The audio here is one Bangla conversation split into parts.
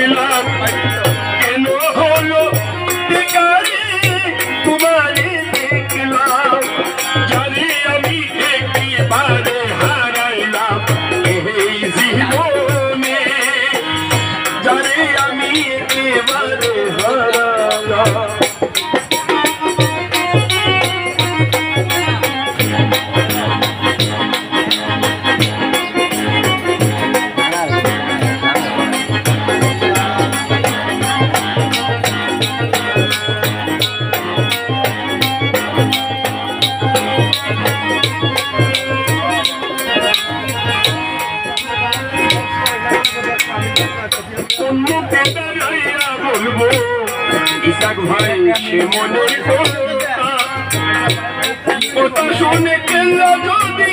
দেখলাম কেন হলো বেকারে তোমারে দেখলাম। যারে আমি একেবারে হারাইলাম এই জীবনে। যারে আমি একেবারে হারালাম বলব ইসাক ভাই সে মনের কথা শুনে কেল্লা যদি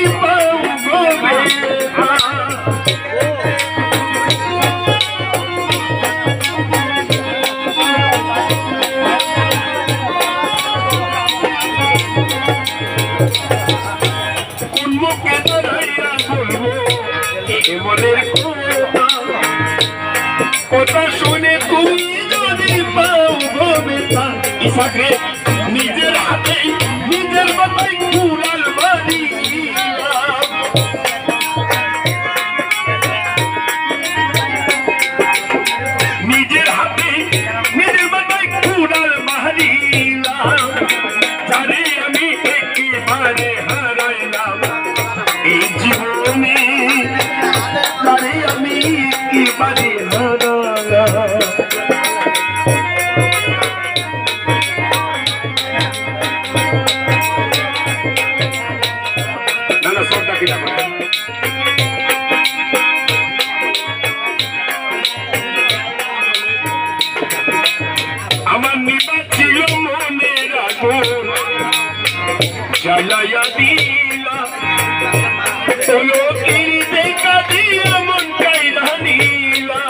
কথা শুনে তুমি যদি পাও ইসাকে নিজের হাতে, নিজের মাথায় কুড়াল বাড়ি নিজের হাতে, নিজের আমি একেবারে হারাইলাম। এই আমি জ্বালাইয়া দিলা। হলো কিরি দেখা দিয়া মন কাইরা নিলা।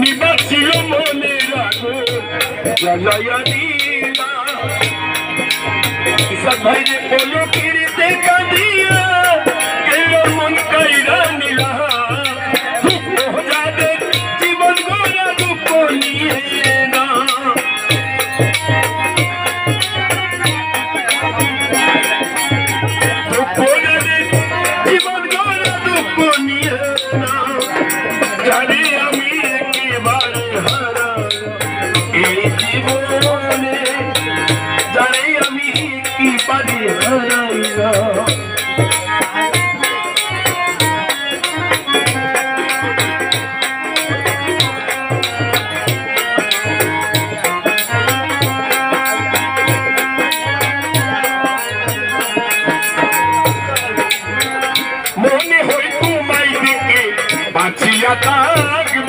নিবা ছিল মনের আগুন জ্বালাইয়া দিলা। ইসা ভাই রে বলো কিরি দেখা দিয়া জীবনে জানি আমি কি পারি? মনে হয় তোমায় দিকে বাঁচিয়া থাকব।